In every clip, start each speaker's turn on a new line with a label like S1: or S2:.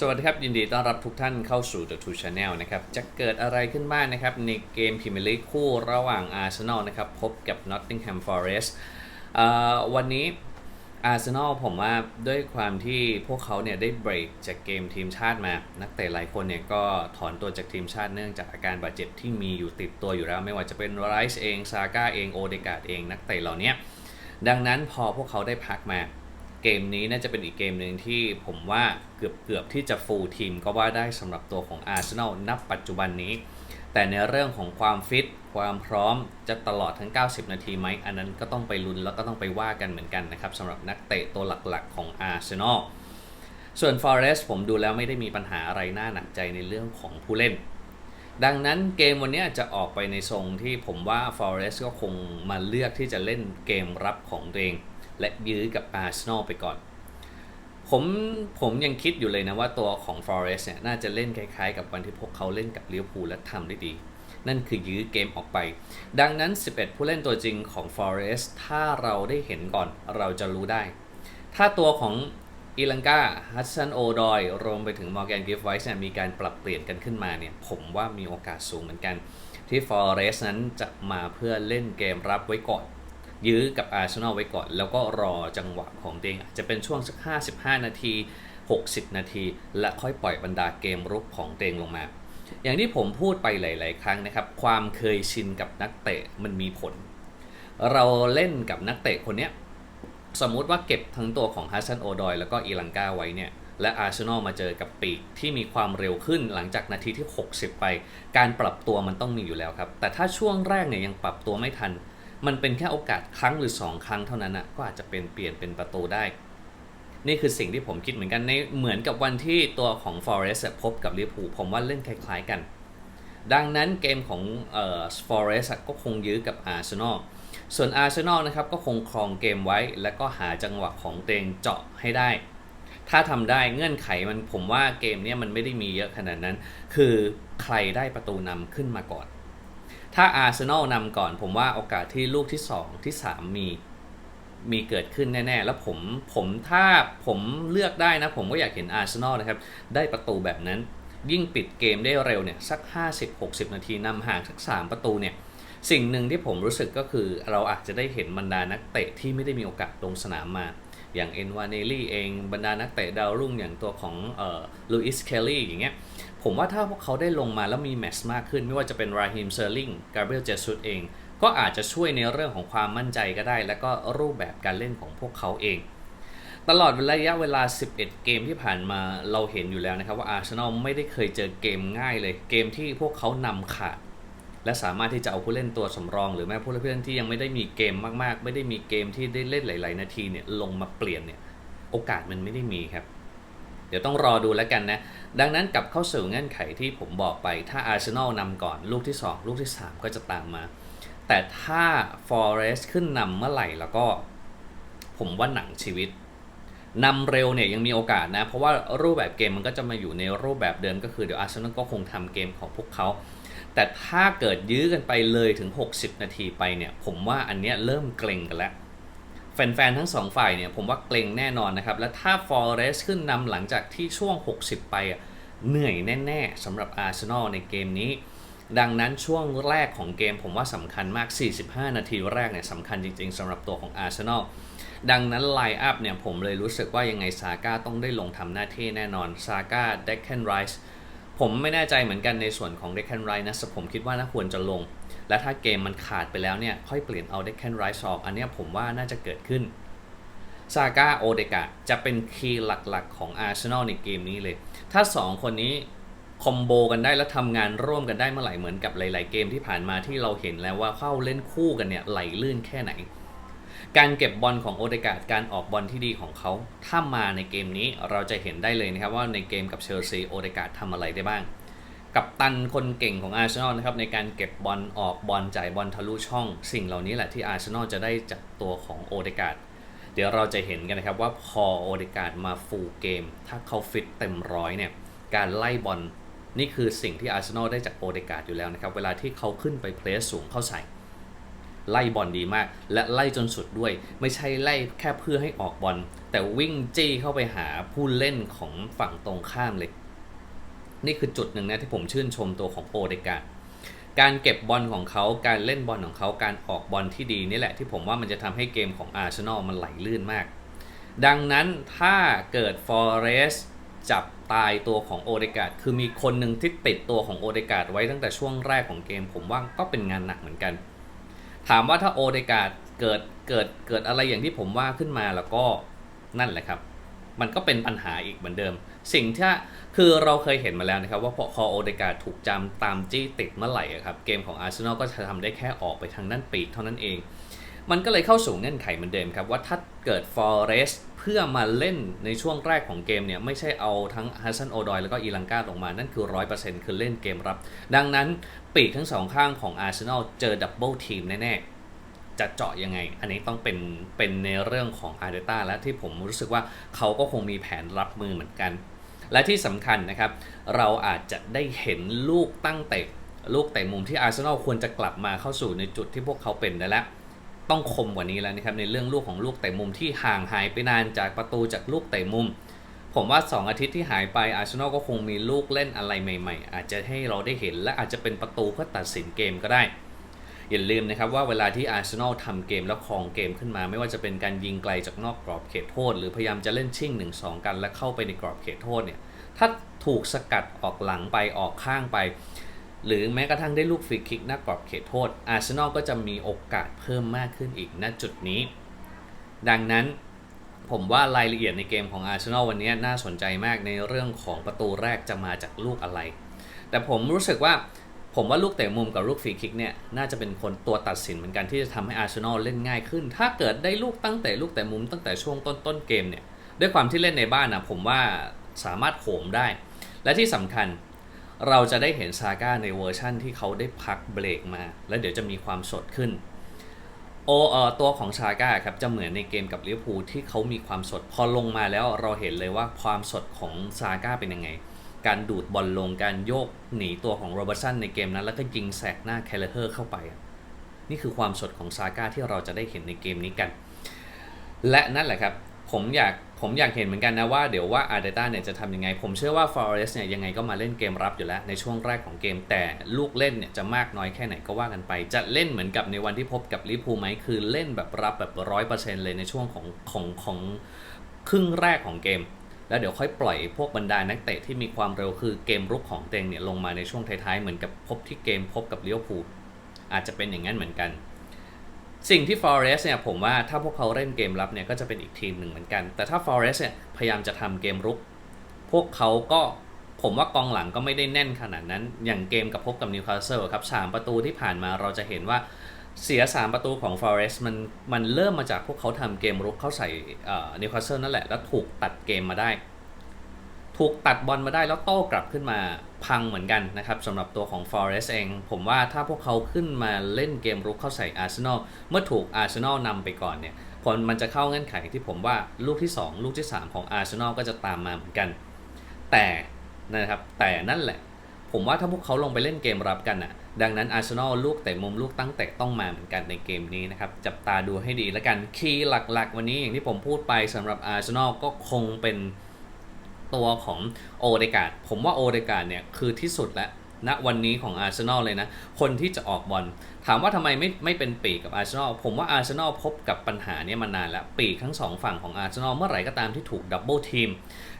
S1: สวัสดีครับ ยินดีต้อนรับทุกท่านเข้าสู่ The Two Channel นะครับ จะเกิดอะไรขึ้นบ้างนะครับ ในเกมพรีเมียร์ลีกคู่ระหว่าง Arsenal นะครับ พบกับ Nottingham Forest เอ่อวันนี้ Arsenal ผมว่าด้วยความที่พวกเขาเนี่ยได้เบรกจากเกมทีมชาติมา นักเตะหลายคนเนี่ยก็ถอนตัวจากทีมชาติเนื่องจากอาการบาดเจ็บที่มีอยู่ติดตัวอยู่แล้ว ไม่ว่าจะเป็นไรส์เองซาก้าเองโอเดกาดเองนักเตะเหล่านี้ดังนั้นพอพวกเขาได้พักมา เกมนี้น่าจะเป็นอีกเกมหนึ่งที่ผมว่าเกือบเกือบที่จะฟูลทีมก็ว่าได้สำหรับตัวของอาร์เซนอลนับปัจจุบันนี้ แต่ในเรื่องของความฟิต ความพร้อมจะตลอดทั้ง 90 นาทีไหม อันนั้นก็ต้องไปลุ้นแล้วก็ต้องไปว่ากันเหมือนกันนะครับสำหรับนักเตะตัวหลักๆของอาร์เซนอลส่วน Forest ผมดูแล้วไม่ได้มีปัญหาอะไรน่าหนักใจในเรื่องของผู้เล่น ดังนั้นเกมวันนี้จะออกไปในทรงที่ผมว่า Forest ก็คงมาเลือกที่จะเล่นเกมรับของตัวเอง และยื้อกับ Arsenal ไปก่อน ผมผมยังคิดอยู่เลยนะว่าตัวของ Forest เนี่ยน่าจะเล่นคล้ายๆ กับวันที่พวกเขาเล่นกับลิเวอร์พูลและทำได้ดี นั่นคือยื้อเกมออกไป ดังนั้น 11 ผู้เล่นตัวจริงของ Forest ถ้าเราได้เห็นก่อนเราจะรู้ได้ ถ้าตัวของอีลังกาฮัสซันโอดอย รวมไปถึงมอร์แกนกิฟไวส์เนี่ยมีการปรับเปลี่ยนกันขึ้นมาเนี่ย ผมว่ามีโอกาสสูงเหมือนกัน ที่ Forest นั้นจะมาเพื่อเล่นเกมรับไว้ก่อน ยื้อกับอาร์เซนอลไว้ก่อน แล้วก็รอจังหวะของตัวเองอาจจะเป็นช่วงสัก 55 นาที 60 นาที และค่อยปล่อยบรรดาเกมรุกของตัวเองลงมา อย่างที่ผมพูดไปหลาย ๆ ครั้งนะครับ ความเคยชินกับนักเตะมันมีผล เราเล่นกับนักเตะคนเนี้ยสมมุติว่าเก็บทั้งตัวของฮัสซันโอดอยแล้วก็อีลังกาไว้เนี่ยและอาร์เซนอลมาเจอกับปีกที่มีความเร็วขึ้นหลังจากนาทีที่ 60 ไป การปรับตัวมันต้องมีอยู่แล้วครับ แต่ถ้าช่วงแรกเนี่ยยังปรับตัวไม่ทัน มันเป็นแค่โอกาสครั้งหรือ 2 ครั้งเท่านั้นนะก็อาจจะเป็นเปลี่ยนเป็นประตูได้ นี่คือสิ่งที่ผมคิดเหมือนกันในเหมือนกับวันที่ตัวของ Forest พบกับลิเวอร์พูลผมว่าเล่นคล้ายๆกัน ดังนั้นเกมของเอ่อ Forest ก็คงยื้อกับ Arsenal ส่วน Arsenal นะครับก็คงครองเกมไว้ แล้วก็หาจังหวะของตัวเองเจาะให้ได้ ถ้าทำได้เงื่อนไขมันผมว่าเกมนี้มันไม่ได้มีเยอะขนาดนั้น คือใครได้ประตูนำขึ้นมาก่อน ถ้าอาร์เซนอลนำก่อนผมว่าโอกาสที่ลูกที่ 2 ที่ 3 มีมีเกิดขึ้นแน่ ๆ แล้วผมผมถ้าผมเลือกได้นะ ผมก็อยากเห็นอาร์เซนอลนะครับ ได้ประตูแบบนั้น ยิ่งปิดเกมได้เร็วเนี่ย สัก 50-60 นาทีนำห่างสัก 3 ประตูเนี่ย สิ่งหนึ่งที่ผมรู้สึกก็คือ เราอาจจะได้เห็นบรรดานักเตะที่ไม่ได้มีโอกาสลงสนามมา อย่างเอ็นวานเนลี่เองบรรดานักเตะดาวรุ่งอย่างตัวของเอ่อลูอิสเคลลี่อย่างเงี้ย ผมว่าถ้าพวกเขาได้ลงมาแล้วมีแมตช์มากขึ้น ไม่ว่าจะเป็นราฮิมเซอร์ลิงกาเบรียลเจสุสเอง ก็อาจจะช่วยในเรื่องของความมั่นใจก็ได้ แล้วก็รูปแบบการเล่นของพวกเขาเอง ตลอดระยะเวลา 11 เกมที่ผ่านมาเราเห็นอยู่แล้วนะครับว่าอาร์เซนอลไม่ได้เคยเจอเกมง่ายเลย เกมที่พวกเขานำขาด และสามารถที่จะเอาผู้เล่นตัวสำรอง หรือแม้ผู้เล่นที่ยังไม่ได้มีเกมมากๆ ไม่ได้มีเกมที่ได้เล่นหลาย ๆ นาทีเนี่ยลงมาเปลี่ยนเนี่ยโอกาสมันไม่ได้มีครับ เดี๋ยวต้องรอดูแล้วกันนะ ดังนั้นกลับเข้าสู่เงื่อนไขที่ผมบอกไป ถ้าอาร์เซนอลนำก่อนลูกที่ 2 ลูกที่ 3 ก็จะตามมา แต่ถ้า Forest ขึ้นนำเมื่อไหร่แล้วก็ ผมว่าหนังชีวิตนำเร็วเนี่ยยังมีโอกาสนะ เพราะว่ารูปแบบเกมมันก็จะมาอยู่ในรูปแบบเดิมก็คือเดี๋ยวอาร์เซนอลก็คงทำเกมของพวกเขา แต่ถ้าเกิดยื้อกันไปเลยถึง 60 นาทีไปเนี่ย ผมว่าอันเนี้ยเริ่มเกรงกันแล้ว แฟนๆ ทั้งสองฝ่ายเนี่ยผมว่าเกรงแน่นอนนะครับ และถ้า Forest ขึ้นนำหลังจากที่ช่วง 60 ไปเหนื่อยแน่ๆสำหรับ Arsenal ในเกมนี้ ดังนั้นช่วงแรกของเกมผมว่าสำคัญมาก 45 นาทีแรกเนี่ยสำคัญจริงๆสำหรับตัวของ Arsenal ดังนั้นไลน์อัพเนี่ยผมเลยรู้สึกว่ายังไงซาก้าต้องได้ลงทำหน้าที่แน่นอนซาก้าเดคเคนไรส์ ผมไม่แน่ใจเหมือนกันในส่วนของเดคเคนไรส์นะผมคิดว่าน่าควรจะลง และถ้าเกมมันขาดไปแล้วเนี่ย ค่อยเปลี่ยนเอาเดคเคนไรส์ออก อันนี้ผมว่าน่าจะเกิดขึ้นซาก้าโอเดกาจะเป็นคีย์หลักๆ ของอาร์เซนอลในเกมนี้เลย ถ้า 2 คนนี้คอมโบกันได้แล้วทำงานร่วมกันได้เมื่อไหร่เหมือนกับหลาย ๆ เกมที่ผ่านมาที่เราเห็นแล้วว่าเข้าเล่นคู่กันเนี่ยไหลลื่นแค่ไหน การเก็บบอลของโอเดกาดการออกบอลที่ดีของเขา ถ้ามาในเกมนี้เราจะเห็นได้เลยนะครับว่าในเกมกับเชลซีโอเดกาดทำอะไรได้บ้าง กับตันคนเก่งของอาร์เซนอลนะครับในการเก็บบอลออกบอลจ่ายบอลทะลุช่อง สิ่งเหล่านี้แหละที่อาร์เซนอลจะได้จากตัวของโอเดกาดเดี๋ยวเราจะเห็นกันนะครับว่าพอโอเดกาดมาฟูลเกม ถ้าเขาฟิตเต็มร้อยเนี่ยการไล่บอลนี่คือสิ่งที่อาร์เซนอลได้จากโอเดกาดอยู่แล้วนะครับเวลาที่เขาขึ้นไปเพลสสูงเข้าใส่ ไล่บอลดีมาก และไล่จนสุดด้วย ไม่ใช่ไล่แค่เพื่อให้ออกบอลแต่วิ่งจี้เข้าไปหาผู้เล่นของฝั่งตรงข้ามเลย นี่คือจุดหนึ่งนะที่ผมชื่นชมตัวของโอเดกาการเก็บบอลของเขาการเล่นบอลของเขาการออกบอลที่ดีนี่แหละที่ผมว่ามันจะทำให้เกมของอาร์เซนอลมันไหลลื่นมาก ดังนั้นถ้าเกิดฟอเรสจับตายตัวของโอเดกาดคือมีคนหนึ่งที่ติดตัวของโอเดกาดไว้ตั้งแต่ช่วงแรกของเกม ผมว่าก็เป็นงานหนักเหมือนกัน ถามว่าถ้าโอเดกาดเกิดเกิดเกิดอะไรอย่างที่ผมว่าขึ้นมาแล้วก็นั่นแหละครับ มันก็เป็นปัญหาอีกเหมือนเดิม สิ่งที่คือเราเคยเห็นมาแล้วนะครับ ว่าพอคอโอเดกาถูกจำตามจี้ติดเมื่อไหร่ครับ เกมของอาร์เซนอลก็จะทำได้แค่ออกไปทางด้านปีกเท่านั้นเอง มันก็เลยเข้าสู่เงื่อนไขเหมือนเดิมครับว่าถ้าเกิดฟอเรสเพื่อมาเล่นในช่วงแรกของเกมเนี่ยไม่ใช่เอาทั้งฮัสซันโอดอยแล้วก็อีลังกาลงมา นั่นคือ 100%คือเล่นเกมรับ ดังนั้นปีกทั้งสองข้างของอาร์เซนอลเจอดับเบิลทีมแน่ๆ จะเจาะยังไง อันนี้ต้องเป็นเป็นในเรื่องของอาร์เดต้าและที่ผมรู้สึกว่าเขาก็คงมีแผนรับมือเหมือนกัน และที่สำคัญนะครับ เราอาจจะได้เห็นลูกตั้งเตะลูกเตะมุมที่อาร์เซนอลควรจะกลับมาเข้าสู่ในจุดที่พวกเขาเป็นได้แล้ว ต้องคมกว่านี้แล้วนะครับในเรื่องลูกของลูกเตะมุมที่ห่างหายไปนานจากประตูจากลูกเตะมุม ผมว่า 2 อาทิตย์ที่หายไปอาร์เซนอลก็คงมีลูกเล่นอะไรใหม่ ๆ อาจจะให้เราได้เห็นและอาจจะเป็นประตูเพื่อตัดสินเกมก็ได้อย่าลืมนะครับว่าเวลาที่อาร์เซนอลทำเกมแล้วครองเกมขึ้นมา ไม่ว่าจะเป็นการยิงไกลจากนอกกรอบเขตโทษ หรือพยายามจะเล่นชิ่ง 1-2 กัน และเข้าไปในกรอบเขตโทษเนี่ยถ้าถูกสกัดออกหลังไปออกข้างไป หรือแม้กระทั่งได้ลูกฟรีคิกหน้ากรอบเขตโทษ อาร์เซนอลก็จะมีโอกาสเพิ่มมากขึ้นอีกณจุดนี้ ดังนั้นผมว่ารายละเอียดในเกมของอาร์เซนอลวันนี้น่าสนใจมากในเรื่องของประตูแรกจะมาจากลูกอะไร แต่ผมรู้สึกว่าผมว่าลูกเตะมุมกับลูกฟรีคิกเนี่ยน่าจะเป็นคนตัวตัดสินเหมือนกันที่จะทำให้อาร์เซนอลเล่นง่ายขึ้น ถ้าเกิดได้ลูกตั้งแต่ลูกเตะมุมตั้งแต่ช่วงต้นต้นเกมเนี่ยด้วยความที่เล่นในบ้านนะผมว่าสามารถโหมได้ และที่สำคัญ เราจะได้เห็นซาก้าในเวอร์ชั่นที่เขาได้พักเบรกมา แล้วเดี๋ยวจะมีความสดขึ้นโอเออตัวของซาก้าครับจะเหมือนในเกมกับลิเวอร์พูลที่เขามีความสด พอลงมาแล้วเราเห็นเลยว่าความสดของซาก้าเป็นยังไง การดูดบอลลงการโยกหนีตัวของโรเบอร์สันในเกมนั้น แล้วก็ยิงแสกหน้าแคลเลอร์เข้าไป นี่คือความสดของซาก้าที่เราจะได้เห็นในเกมนี้กัน และนั่นแหละครับ ผมอยากผมอยากเห็นเหมือนกันนะว่าเดี๋ยวว่าอาร์เดต้าเนี่ยจะทำยังไง ผมเชื่อว่าฟอเรสเนี่ยยังไงก็มาเล่นเกมรับอยู่แล้วในช่วงแรกของเกม แต่ลูกเล่นเนี่ยจะมากน้อยแค่ไหนก็ว่ากันไป จะเล่นเหมือนกับในวันที่พบกับลิพูไหมคือเล่นแบบรับแบบร้อยเปอร์เซ็นต์เลยในช่วงของของของครึ่งแรกของเกม แล้วเดี๋ยวค่อยปล่อยพวกบรรดานักเตะที่มีความเร็วคือเกมรุกของเตงเนี่ยลงมาในช่วงท้ายๆเหมือนกับพบที่เกมพบกับลิเวอร์พูลอาจจะเป็นอย่างนั้นเหมือนกัน สิ่งที่ Forest เนี่ยผมว่าถ้าพวกเขาเล่นเกมรับเนี่ยก็จะเป็นอีกทีมหนึ่งเหมือนกัน แต่ถ้า Forest เนี่ยพยายามจะทำเกมรุก พวกเขาก็ผมว่ากองหลังก็ไม่ได้แน่นขนาดนั้น อย่างเกมกับพบกับนิวคาสเซิลครับสามประตูที่ผ่านมาเราจะเห็นว่าเสีย 3 ประตูของ Forest มันมันเริ่มมาจากพวกเขาทำเกมรุกเข้าใส่นิวคาสเซิลนั่นแหละ แล้วถูกตัดเกมมาได้ ถูกตัดบอลมาได้แล้วโต้กลับขึ้นมาพังเหมือนกันนะครับสำหรับตัวของ Forest เอง ผมว่าถ้าพวกเขาขึ้นมาเล่นเกมรุกเข้าใส่อาร์เซนอลเมื่อถูกอาร์เซนอลนำไปก่อนเนี่ยผลมันจะเข้าเงื่อนไขที่ผมว่าลูกที่ 2 ลูกที่ 3 ของอาร์เซนอลก็จะตามมาเหมือนกัน แต่นะครับแต่นั่นแหละ ผมว่าถ้าพวกเขาลงไปเล่นเกมรับกันอะ ดังนั้นอาร์เซนอลลูกเตะมุมลูกตั้งเตะต้องมาเหมือนกันในเกมนี้นะครับ จับตาดูให้ดีแล้วกันคีย์หลักๆ วันนี้อย่างที่ผมพูดไปสำหรับอาร์เซนอลก็คงเป็น ตัวของโอเดกาดผมว่าโอเดกาดเนี่ยคือที่สุดแล้วณวันนี้ของอาร์เซนอลเลยนะ คนที่จะออกบอลถามว่าทำไมไม่ไม่เป็นปีกกับอาร์เซนอลผมว่าอาร์เซนอลพบกับปัญหานี้มานานแล้ว ปีกทั้งสองฝั่งของอาร์เซนอลเมื่อไหร่ก็ตามที่ถูกดับเบิลทีม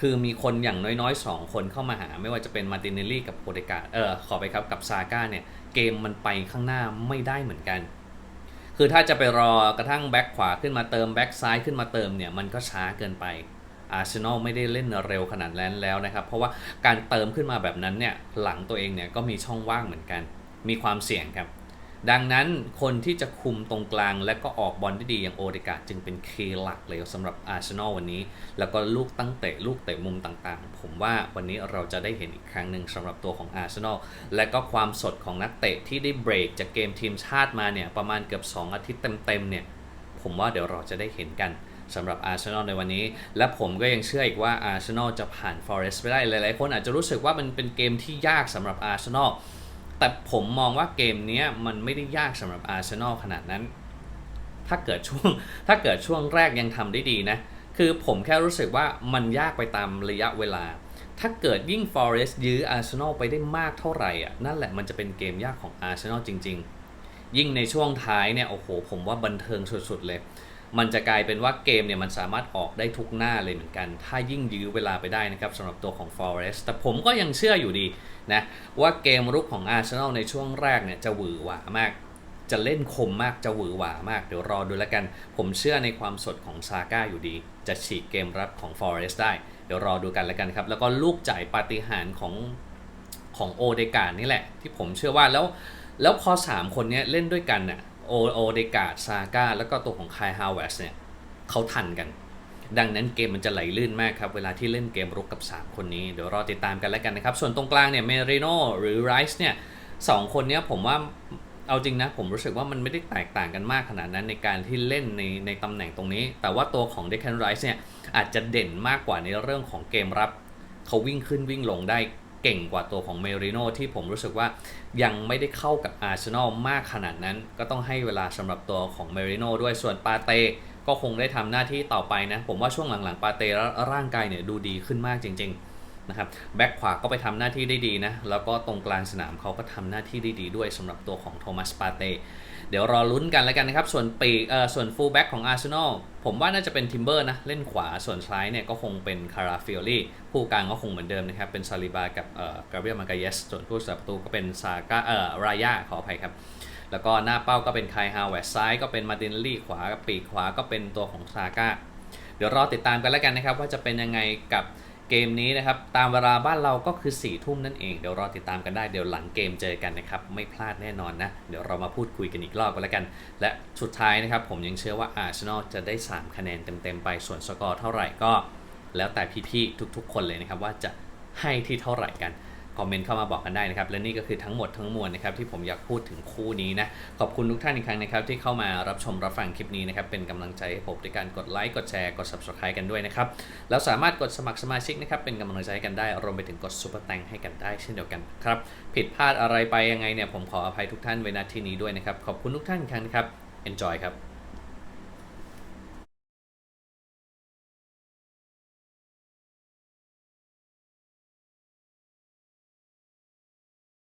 S1: คือมีคนอย่างน้อยๆ 2 คนเข้ามาหา ไม่ว่าจะเป็นมาตินเนลลี่กับโอเดกาดเออขอไปครับกับซาก้าเนี่ย เกมมันไปข้างหน้าไม่ได้เหมือนกัน คือถ้าจะไปรอกระทั่งแบ็คขวาขึ้นมาเติมแบ็คซ้ายขึ้นมาเติมเนี่ยมันก็ช้าเกินไป อาร์เซนอลไม่ได้เล่นเร็วขนาดนั้นแล้วนะครับ เพราะว่าการเติมขึ้นมาแบบนั้นเนี่ยหลังตัวเองเนี่ยก็มีช่องว่างเหมือนกัน มีความเสี่ยงครับ ดังนั้นคนที่จะคุมตรงกลางและก็ออกบอลได้ดีอย่างโอเดกาจึงเป็นเคหลักเลยสำหรับอาร์เซนอลวันนี้ แล้วก็ลูกตั้งเตะลูกเตะมุมต่างๆ ผมว่าวันนี้เราจะได้เห็นอีกครั้งหนึ่งสำหรับตัวของอาร์เซนอลและก็ความสดของนักเตะที่ได้เบรกจากเกมทีมชาติมาเนี่ยประมาณเกือบ 2 อาทิตย์เต็มๆเนี่ยผมว่าเดี๋ยวเราจะได้เห็นกัน สำหรับอาร์เซนอลในวันนี้ และผมก็ยังเชื่ออีกว่าอาร์เซนอลจะผ่านฟอเรสต์ไปได้ หลายๆ คนอาจจะรู้สึกว่ามันเป็นเกมที่ยากสำหรับอาร์เซนอลแต่ผมมองว่าเกมนี้มันไม่ได้ยากสำหรับอาร์เซนอลขนาดนั้น ถ้าเกิดช่วงถ้าเกิดช่วงแรกยังทำได้ดีนะ คือผมแค่รู้สึกว่ามันยากไปตามระยะเวลา ถ้าเกิดยิ่ง Forest ยื้ออาร์เซนอลไปได้มากเท่าไหร่อะนั่นแหละมันจะเป็นเกมยากของอาร์เซนอลจริง ๆ ยิ่งในช่วงท้ายเนี่ยโอ้โหผมว่าบันเทิงสุด ๆ เลย มันจะกลายเป็นว่าเกมเนี่ยมันสามารถออกได้ทุกหน้าเลยเหมือนกัน ถ้ายิ่งยื้อเวลาไปได้นะครับสำหรับตัวของ Forest แต่ผมก็ยังเชื่ออยู่ดีนะว่าเกมรุกของอาร์เซนอลในช่วงแรกเนี่ยจะหวือหวามาก จะเล่นคมมากจะหวือหวามาก เดี๋ยวรอดูแล้วกัน ผมเชื่อในความสดของซาก้าอยู่ดี จะฉีกเกมรับของ Forest ได้ เดี๋ยวรอดูกันแล้วกันครับ แล้วก็ลูกจ่ายปาฏิหาริย์ของของโอเดกานี่แหละ ที่ผมเชื่อว่าแล้วแล้วพอ 3 คนเนี้ยเล่นด้วยกันน่ะ โอโอเดการซาก้าแล้วก็ตัวของคายฮาวเวสเนี่ยเขาทันกัน ดังนั้นเกมมันจะไหลลื่นมากครับ เวลาที่เล่นเกมรุกกับ 3 คนนี้ เดี๋ยวรอติดตามกันแล้วกันนะครับ ส่วนตรงกลางเนี่ยเมริโนหรือไรส์เนี่ยสองคนเนี้ยผมว่าเอาจริงนะ ผมรู้สึกว่ามันไม่ได้แตกต่างกันมากขนาดนั้นในการที่เล่นในในตำแหน่งตรงนี้ แต่ว่าตัวของเดค a นไรส์เนี่ยอาจจะเด่นมากกว่าในเรื่องของเกมรับเขาวิ่งขึ้นวิ่งลงได้ เก่งกว่าตัวของเมริโนที่ผมรู้สึกว่ายังไม่ได้เข้ากับอาร์เซนอลมากขนาดนั้น ก็ต้องให้เวลาสำหรับตัวของเมริโนด้วยส่วนปาเต้ก็คงได้ทำหน้าที่ต่อไปนะ ผมว่าช่วงหลังๆ ปาเต้ร่างกายเนี่ยดูดีขึ้นมากจริง ๆนะครับแบ็คขวาก็ไปทำหน้าที่ได้ดีนะ แล้วก็ตรงกลางสนามเขาก็ทำหน้าที่ได้ดีด้วยสำหรับตัวของโทมัสปาเต้ เดี๋ยวรอลุ้นกันแล้วกันนะครับ ส่วนปีเอ่อส่วนฟูลแบ็กของอาร์เซนอลผมว่าน่าจะเป็นทิมเบอร์นะ เล่นขวาส่วนซ้ายเนี่ยก็คงเป็นคาราฟิโอลี่ผู้กลางก็คงเหมือนเดิมนะครับ เป็นซาลิบากับเอ่อกาเบรียลมาร์กาเยส ส่วนผู้สับประตูก็เป็นซาก้าเอ่อรายาขออภัยครับ แล้วก็หน้าเป้าก็เป็นไคฮาวเวสซ้ายก็เป็นมาตินลี่ขวากับปีกขวาก็เป็นตัวของซาก้าเดี๋ยวรอติดตามกันแล้วกันนะครับว่าจะเป็นยังไงกับ เกมนี้นะครับ ตามเวลาบ้านเราก็คือ4ี่ทุ่มนั่นเอง เดี๋ยวรอติดตามกันได้ เดี๋ยวหลังเกมเจอกันนะครับ ไม่พลาดแน่นอนนะ เดี๋ยวเรามาพูดคุยกันอีกรอบกันแล้วกัน และสุดท้ายนะครับ ผมยังเชื่อว่าอาร์เซนอลจะได้ 3 คะแนนเต็มๆไป ส่วนสกอร์เท่าไหร่ก็ แล้วแต่พี่ๆทุก ๆ คนเลยนะครับว่าจะให้ที่เท่าไหร่กัน คอมเมนต์เข้ามาบอกกันได้นะครับ และนี่ก็คือทั้งหมดทั้งมวลนะครับที่ผมอยากพูดถึงคู่นี้นะ ขอบคุณทุกท่านอีกครั้งนะครับ ที่เข้ามารับชมรับฟังคลิปนี้นะครับ เป็นกำลังใจให้ผมด้วยการกดไลค์กดแชร์กด subscribe กันด้วยนะครับ แล้วสามารถกดสมัครสมาชิกนะครับ เป็นกำลังใจให้กันได้รวมไปถึงกดซุปเปอร์แตงให้กันได้เช่นเดียวกันครับผิดพลาดอะไรไปยังไงเนี่ยผมขออภัยทุกท่านไว้ณที่นี้ด้วยนะครับขอบคุณทุกท่านอีกครั้งนะครับ enjoy ครับ